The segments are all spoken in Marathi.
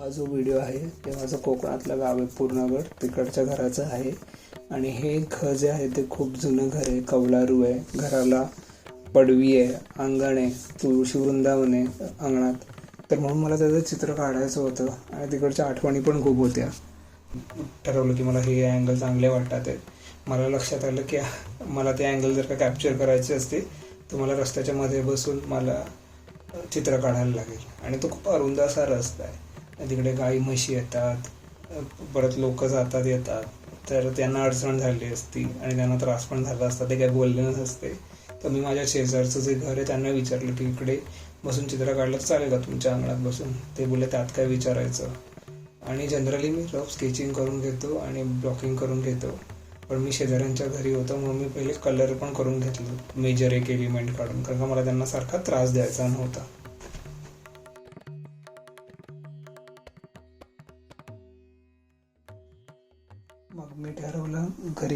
हा जो व्हिडिओ आहे ते माझं कोकणातलं गाव आहे पूर्णगड. तिकडच्या घराचं आहे. आणि हे घर जे आहे ते खूप जुनं घर आहे. कौलारू आहे. घराला पडवी आहे अंगण आहे तुळशी वृंदावन आहे अंगणात. तर म्हणून मला त्याचं चित्र काढायचं होतं. आणि तिकडच्या आठवणी पण खूप होत्या. ठरवलं की मला हे अँगल चांगले वाटतात आहेत. मला लक्षात आलं की मला ते अँगल जर का कॅप्चर करायचे असते तर मला रस्त्याच्या मध्ये बसून मला चित्र काढायला लागेल. आणि तो खूप अरुंद असा रस्ता आहे. तिकडे गाई म्हशी येतात. परत लोक जातात येतात. तर त्यांना अडचण झाली असती आणि त्यांना त्रास पण झाला असता. ते काय बोलले नसते. तर मी माझ्या शेजारचं जे घर आहे त्यांना विचारलं की इकडे बसून चित्र काढलं तर चालेल का तुमच्या अंगणात बसून? ते बोलले त्यात काय विचारायचं? आणि जनरली मी रफ स्केचिंग करून घेतो आणि ब्लॉकिंग करून घेतो. पण मी शेजाऱ्यांच्या घरी होतो म्हणून मी पहिले कलर पण करून घेतलं. मेजर एक एलिमेंट काढून. कारण का मला त्यांना सारखा त्रास द्यायचा नव्हता.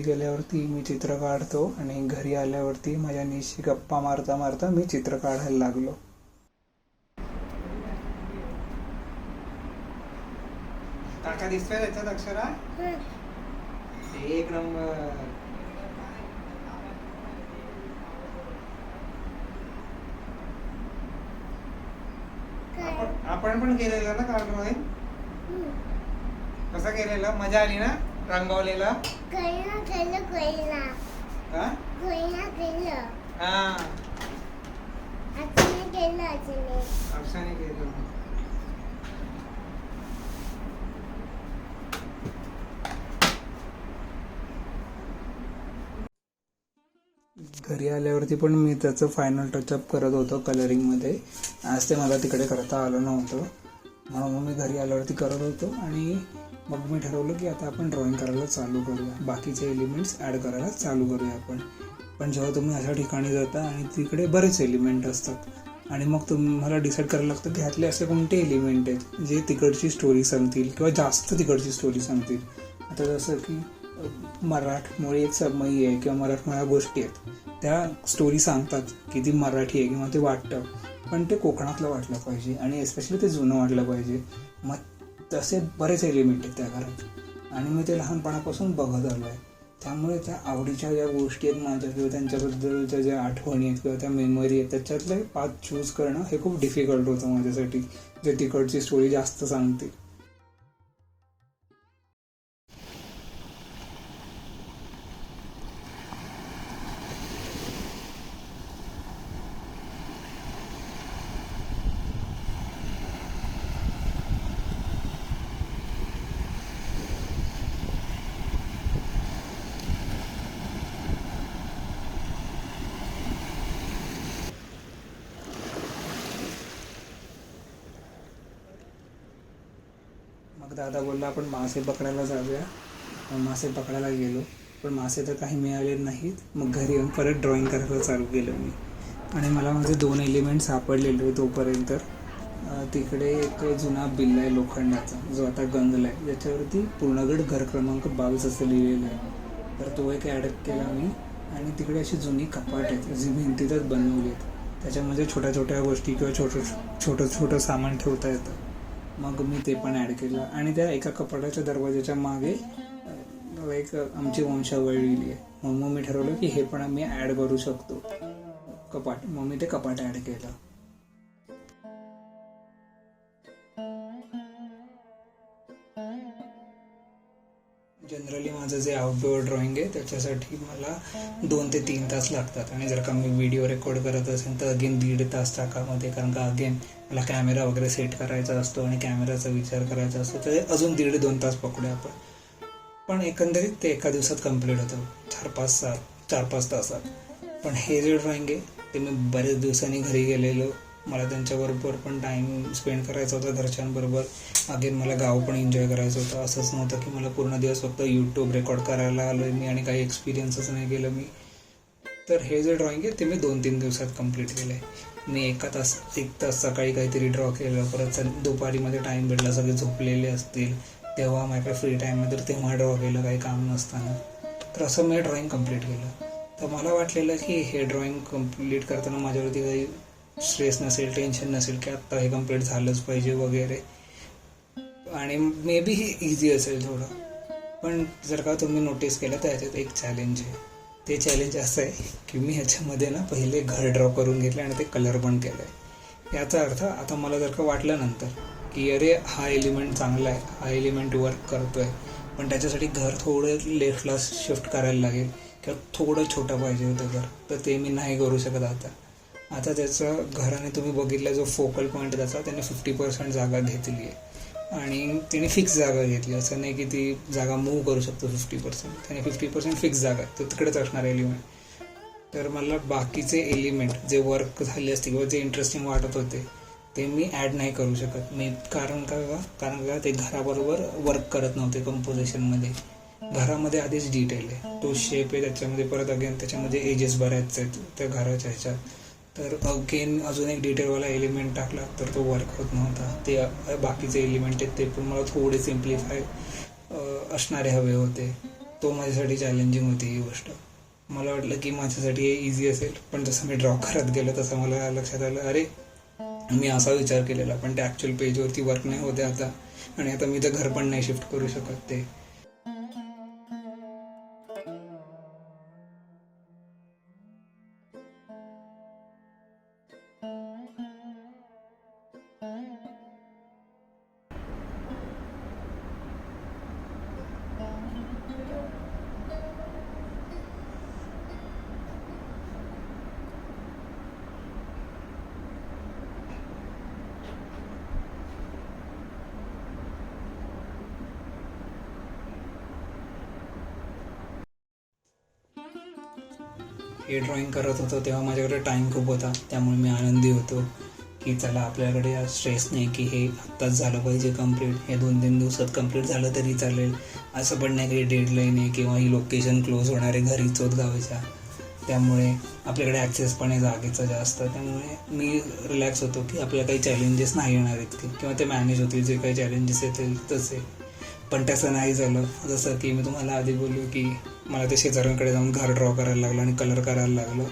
गेल्यावरती मी चित्र काढतो आणि घरी आल्यावरती माझ्या निशी गप्पा मारता मारता मी चित्र काढायला लागलो. काका दिसतोय त्याच्यात अक्षरा? एक नंबर. आपण पण केलेला ना ड्रॉइंग कसा केलेला? मजा आली ना? रंगवलेला हा? हा. अक्षाने केलं घरी आल्यावरती पण मी त्याचं फायनल टचअप करत होतो कलरिंगमध्ये आज ते मला तिकडे करता आलं नव्हतं. म्हणून मग मी घरी आल्यावरती करत होतो आणि मग मी ठरवलं की आता आपण ड्रॉइंग करायला चालू करूया. बाकीचे एलिमेंट्स ॲड करायला चालू करूया आपण. पण जेव्हा तुम्ही अशा ठिकाणी जाता आणि तिकडे बरेच एलिमेंट असतात. आणि मग तुम्हाला डिसाईड करायला लागतं की ह्यातले असे कोणते एलिमेंट आहेत जे तिकडची स्टोरी सांगतील किंवा जास्त तिकडची स्टोरी सांगतील. आता जसं की मराठमोळी एक समयी आहे किंवा मराठमोळ्या गोष्टी आहेत. त्या स्टोरी सांगतात की ती मराठी आहे किंवा ते वाटतं. पण ते कोकणातलं वाटलं पाहिजे आणि एस्पेशली ते जुनं वाटलं पाहिजे. मग तसे बरेच एलिमेंट आहेत त्या घरात. आणि मी ते लहानपणापासून बघत आलो आहे त्यामुळे त्या आवडीच्या ज्या गोष्टी आहेत माझ्या किंवा त्यांच्याबद्दलच्या ज्या आठवणी आहेत किंवा त्या मेमरी आहेत त्याच्यातले पाच चूज करणं हे खूप डिफिकल्ट होतं माझ्यासाठी. जे तिकडची स्टोरी जास्त सांगते. मग दादा बोलला आपण मासे पकडायला जाऊया. मासे पकडायला गेलो. पण मासे तर काही मिळाले नाहीत. मग घरी येऊन परत ड्रॉईंग करायला चालू केलं मी. आणि मला माझे दोन एलिमेंट सापडलेले तोपर्यंत. तिकडे एक जुना बिल्ला आहे लोखंडाचा जो आता गंजला आहे ज्याच्यावरती पूर्णगड घर क्रमांक बावीस असं लिहिलेलं आहे. तर तो एक ॲड केला मी. आणि तिकडे अशी जुनी कपाट आहेत जी भिंतीतच बनवली आहेत. त्याच्यामध्ये छोट्या छोट्या गोष्टी किंवा छोटं छोटं छोटं सामान ठेवता येतं. मग मी ते पण ॲड केलं. आणि त्या एका कपाटाच्या दरवाजाच्या मागे एक आमची वंशावळी लिहिली आहे. मग मग मी ठरवलं की हे पण आम्ही ॲड करू शकतो. कपाट मग मी ते कपाट ॲड केलं. जनरली माझं जे आउटडोअर ड्रॉइंग आहे त्याच्यासाठी मला दोन ते तीन तास लागतात. आणि जर का मी व्हिडिओ रेकॉर्ड करत असेल तर अगेन दीड तास चाकामध्ये कारण का अगेन मला कॅमेरा वगैरे सेट करायचा असतो आणि कॅमेराचा विचार करायचा असतो. तर अजून दीड दोन तास पकडूया आपण. पण एकंदरीत ते एका दिवसात कंप्लीट होतं. चार पाच सात चार पाच तासात. पण हे जे ड्रॉइंग आहे ते मी बरेच दिवसांनी घरी गेलेलो. मला त्यांच्याबरोबर पण टाईम स्पेंड करायचा होता घरच्यांबरोबर. अगेन मला गाव पण एन्जॉय करायचं होतं. असंच नव्हतं की मला पूर्ण दिवस फक्त यूट्यूब रेकॉर्ड करायला आलो आहे मी आणि काही एक्सपिरियन्सच नाही केलं मी. तर हे जे ड्रॉइंग आहे ते मी दोन तीन दिवसात कंप्लीट केलं आहे मी एका तास एक तास सकाळी काहीतरी ड्रॉ केलं परत दुपारीमध्ये टाईम भेटला सगळे झोपलेले असतील. तेव्हा माझ्याकडे फ्री टाईम आहे तर तेव्हा ड्रॉ केलं काही काम नसताना. तर असं मी ड्रॉईंग कंप्लीट केलं. तर मला वाटलेलं की हे ड्रॉईंग कंप्लीट करताना माझ्यावरती काही स्ट्रेस नसेल टेन्शन नसेल की आत्ता हे कंप्लीट झालंच पाहिजे वगैरे. आणि मे बी हे इझी असेल थोडं. पण जर का तुम्ही नोटीस केलं तर याच्यात एक चॅलेंज आहे. ते चॅलेंज असं आहे की मी ह्याच्यामध्ये ना पहिले घर ड्रॉ करून घेतले आणि ते कलर पण केलं आहे याचा अर्थ आता मला जर का वाटलं नंतर की अरे हा एलिमेंट चांगला आहे हा एलिमेंट वर्क करतो आहे पण त्याच्यासाठी घर थोडं लेफ्टला शिफ्ट करायला लागेल किंवा थोडं छोटं पाहिजे होतं घर तर ते मी नाही करू शकत आता. आता त्याचं घराने तुम्ही बघितला जो फोकल पॉईंट त्याचा त्याने फिफ्टी पर्सेंट जागा घेतली आहे. आणि त्याने फिक्स जागा घेतली. असं नाही की ती जागा मूव्ह करू शकतो फिफ्टी पर्सेंट त्याने फिफ्टी पर्सेंट फिक्स जागा. आहे तो तिकडेच असणार एलिमेंट तर मला बाकीचे एलिमेंट जे वर्क झाले असते किंवा जे इंटरेस्टिंग वाटत होते ते मी ॲड नाही करू शकत. मी कारण का कारण का ते घराबरोबर वर्क करत नव्हते कंपोजिशनमध्ये घरामध्ये आधीच डिटेल आहे. तो शेप आहे त्याच्यामध्ये परत अगेन त्याच्यामध्ये एजेस बऱ्याच आहेत. त्या घराच्या ह्याच्यात. तर अगेन अजून एक डिटेलवाला एलिमेंट टाकला तर तो वर्क होत नव्हता. ते बाकीचे एलिमेंट आहेत ते पण मला थोडे सिम्प्लिफाय असणारे हवे होते. तो माझ्यासाठी चॅलेंजिंग होती ही गोष्ट. मला वाटलं की माझ्यासाठी हे इझी असेल पण जसं मी ड्रॉ करत गेलो तसं मला लक्षात आलं अरे मी असा विचार केलेला पण ते ॲक्च्युअल पेजवरती वर्क नाही होते आता. आणि आता मी तर घर पण नाही शिफ्ट करू शकत ते. हे ड्रॉईंग करत होतो तेव्हा माझ्याकडे टाईम खूप होता. त्यामुळे मी आनंदी होतो की चला आपल्याकडे स्ट्रेस नाही की हे आत्ताच झालं पाहिजे कंप्लीट हे दोन तीन दिवसात कंप्लीट झालं तरी चालेल. असं पण नाही काही डेडलाईन आहे किंवा ही लोकेशन क्लोज होणारे घरी चोत गावाच्या त्यामुळे आपल्याकडे ॲक्सेस पण आहे जागेचं जास्त. त्यामुळे मी रिलॅक्स होतो की आपल्याला काही चॅलेंजेस नाही येणार इतके. किंवा ते मॅनेज होतील जे काही चॅलेंजेस येतील तसे. पण तसं नाही झालं. जसं की मी तुम्हाला आधी बोललो की मला ते शेजाऱ्यांकडे जाऊन घर ड्रॉ करायला लागलं आणि कलर करायला लागलं.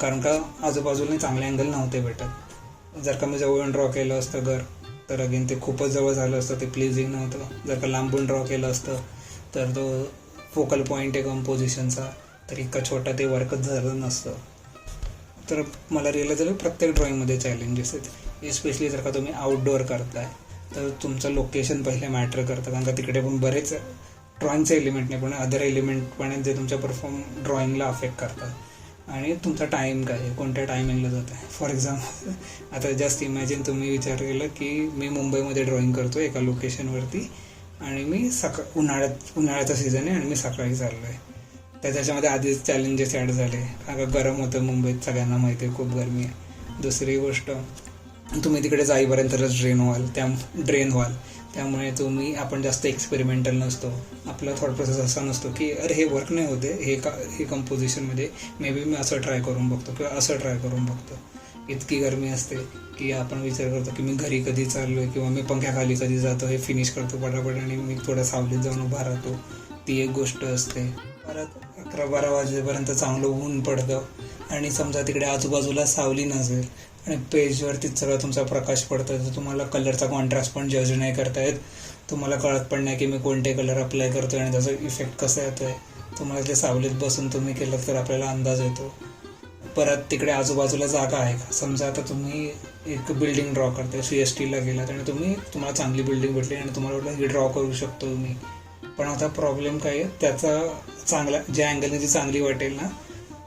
कारण का आजूबाजूला चांगले अँगल नव्हते भेटत. जर का मी जवळून ड्रॉ केलं असतं घर तर अगेन ते खूपच जवळ झालं असतं ते प्लेझिंग नव्हतं. जर का लांबून ड्रॉ केलं असतं तर तो फोकल पॉईंट आहे कंपोजिशनचा तर इतका छोटा ते वर्कच झालं नसतं. तर मला रिअलाइज झालं प्रत्येक ड्रॉइंगमध्ये चॅलेंजेस आहेत. एस्पेशली जर का तुम्ही आउटडोअर करताय. तर तुमचं लोकेशन पहिले मॅटर करतं. कारण का तिकडे पण बरेच ड्रॉइंगचे एलिमेंट नाही पण अदर एलिमेंट पण आहेत जे तुमच्या परफॉर्म ड्रॉइंगला अफेक्ट करतात. आणि तुमचा टाईम काय आहे? कोणत्या टायमिंगला जात आहे फॉर एक्झाम्पल आता जस्ट इमॅजिन तुम्ही विचार केला की मी मुंबईमध्ये ड्रॉइंग करतो एका लोकेशनवरती आणि मी सका उन्हाळ्यात उन्हाळ्याचा सीझन आहे आणि मी सकाळी चाललो आहे तर त्याच्यामध्ये आधीच चॅलेंजेस ॲड झाले. कारण का गरम होतं मुंबईत सगळ्यांना माहिती आहे खूप गरमी आहे. दुसरी गोष्ट तुम्ही तिकडे जाईपर्यंतच ड्रेन व्हाल त्या ड्रेन व्हाल. त्यामुळे तुम्ही आपण जास्त एक्सपेरिमेंटल नसतो. आपला थॉट प्रोसेस असा नसतो की अरे हे वर्क नाही होते. हे का हे कंपोजिशनमध्ये मे बी मी असं ट्राय करून बघतो किंवा असं ट्राय करून बघतो. इतकी गरमी असते की आपण विचार करतो की मी घरी कधी चाललो आहे किंवा मी पंख्याखाली कधी जातो हे फिनिश करतो पटापट आणि मी थोडं सावलीत जाऊन उभा राहतो. ती एक गोष्ट असते. परत अकरा बारा वाजेपर्यंत चांगलं ऊन पडतं. आणि समजा तिकडे आजूबाजूला सावली नसेल आणि पेजवरतीच सगळं तुमचा प्रकाश पडतो तर तुम्हाला कलरचा कॉन्ट्रास्ट पण जज नाही करता येत तुम्हाला कळत पण नाही की मी कोणते कलर अप्लाय करतो आणि त्याचा इफेक्ट कसा आहे तुम्हाला ते सावलीत बसून तुम्ही केलं तर आपल्याला अंदाज येतो. परत तिकडे आजूबाजूला जागा आहे का? समजा आता तुम्ही एक बिल्डिंग ड्रॉ करताय सी एस टीला गेलात आणि तुम्ही तुम्हाला चांगली बिल्डिंग भेटली आणि तुम्हाला वाटलं ही ड्रॉ करू शकतो मी. पण आता प्रॉब्लेम काय आहे? त्याचा चांगला ज्या अँगलने ती चांगली वाटेल ना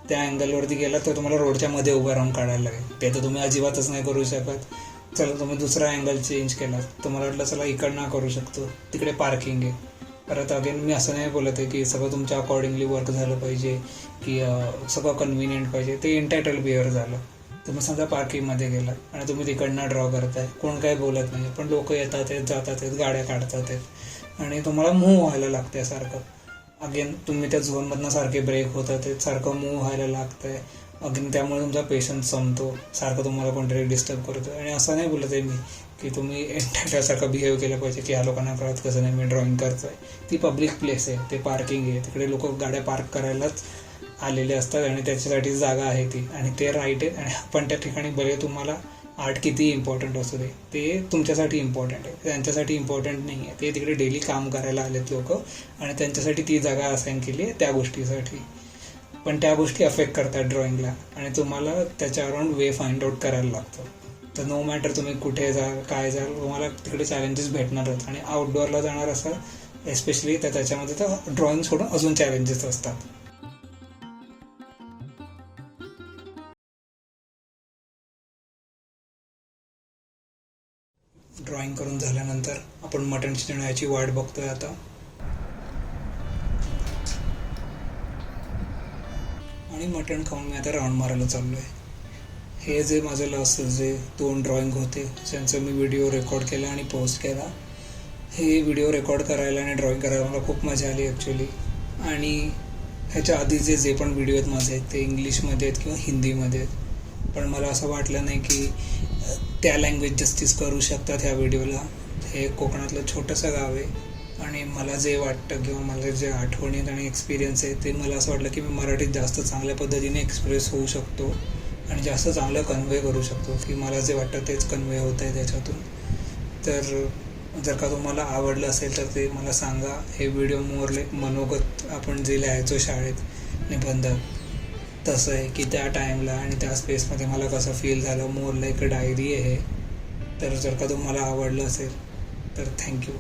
त्या अँगलवरती गेला तर तुम्हाला रोडच्या मध्ये उभं राहून काढायला लागेल. ते तर तुम्ही अजिबातच नाही करू शकत. चला तुम्ही दुसरा अँगल चेंज केला. तुम्हाला वाटलं चला इकडनं करू शकतो. तिकडे पार्किंग आहे. परत अगेन मी असं नाही बोलत आहे की सगळं तुमच्या अकॉर्डिंगली वर्क झालं पाहिजे की सगळं कन्व्हिनियंट पाहिजे. ते इंटायटल बिहेअर झालं. तुम्ही समजा पार्किंगमध्ये गेला आणि तुम्ही तिकडनं ड्रॉ करताय. कोण काय बोलत नाही. पण लोक येतात आहेत जातात आहेत गाड्या काढतात आहेत. आणि तुम्हाला मूव्ह व्हायला लागते सारखं. अगेन तुम्ही त्या झोनमधनं सारखे ब्रेक होता ते सारखं मूव्ह व्हायला लागतंय. अगेन त्यामुळे तुमचा पेशन्स संपतो. सारखं तुम्हाला कोणतरी डिस्टर्ब करतो आणि असं नाही बोलत आहे मी की तुम्ही एंटायटरसारखं बिहेव केलं पाहिजे की ह्या लोकांना कळत कसं नाही मी ड्रॉइंग आहे ती पब्लिक प्लेस आहे ते पार्किंग आहे. तिकडे लोक गाड्या पार्क करायलाच आलेले असतात आणि त्याच्यासाठी जागा आहे ती. आणि ते राईट आहे. आणि आपण त्या ठिकाणी बरे तुम्हाला आर्ट किती इम्पॉर्टंट असू दे ते तुमच्यासाठी इम्पॉर्टंट आहे. त्यांच्यासाठी इम्पॉर्टंट नाही आहे. ते तिकडे डेली काम करायला आलेत लोक आणि त्यांच्यासाठी ती जागा असाईन केली आहे त्या गोष्टीसाठी. पण त्या गोष्टी अफेक्ट करतात ड्रॉइंगला आणि तुम्हाला त्याच्यावरून वे फाइंड आउट करायला लागतं. तर नो मॅटर तुम्ही कुठे जाल काय जाल तुम्हाला तिकडे चॅलेंजेस भेटणारच आणि आउटडोअरला जाणार असं एस्पेशली तर त्याच्यामध्ये तर ड्रॉइंग सोडून अजून चॅलेंजेस असतात. ड्रॉइंग करून झाल्यानंतर आपण मटण चिरण्याची वाट बघतोय आता. आणि मटण खाऊन मी आता राऊंड मारायला चाललो आहे हे जे माझं लास्ट जे दोन ड्रॉइंग होते ज्यांचं मी व्हिडिओ रेकॉर्ड केला आणि पोस्ट केला हे व्हिडिओ रेकॉर्ड करायला आणि ड्रॉइंग करायला मला खूप मजा आली ॲक्च्युली आणि ह्याच्या आधीचे जे पण व्हिडिओ आहेत माझे ते इंग्लिशमध्ये आहेत किंवा हिंदीमध्ये आहेत. पण मला असं वाटलं नाही की त्या लँग्वेज जस्टिस करू शकतात ह्या व्हिडिओला हे कोकणातलं छोटंसं गाव आहे. आणि मला जे वाटतं किंवा मला जे आठवणीत आणि एक्सपिरियन्स आहे ते मला असं वाटलं की मी मराठीत जास्त चांगल्या पद्धतीने एक्सप्रेस होऊ शकतो. आणि जास्त चांगलं कन्वे करू शकतो की मला जे वाटतं तेच कन्वे होत आहे त्याच्यातून. तर जर का तुम्हाला आवडलं असेल तर ते मला सांगा. हे व्हिडिओ मोरले मनोगत आपण जे लिहायचो शाळेत निबंधात तसं आहे की त्या टाईमला आणि त्या स्पेसमध्ये मला कसं फील झालं मोर लाईक अ डायरी आहे. तर जर का तुम्हाला आवडलं असेल तर थँक्यू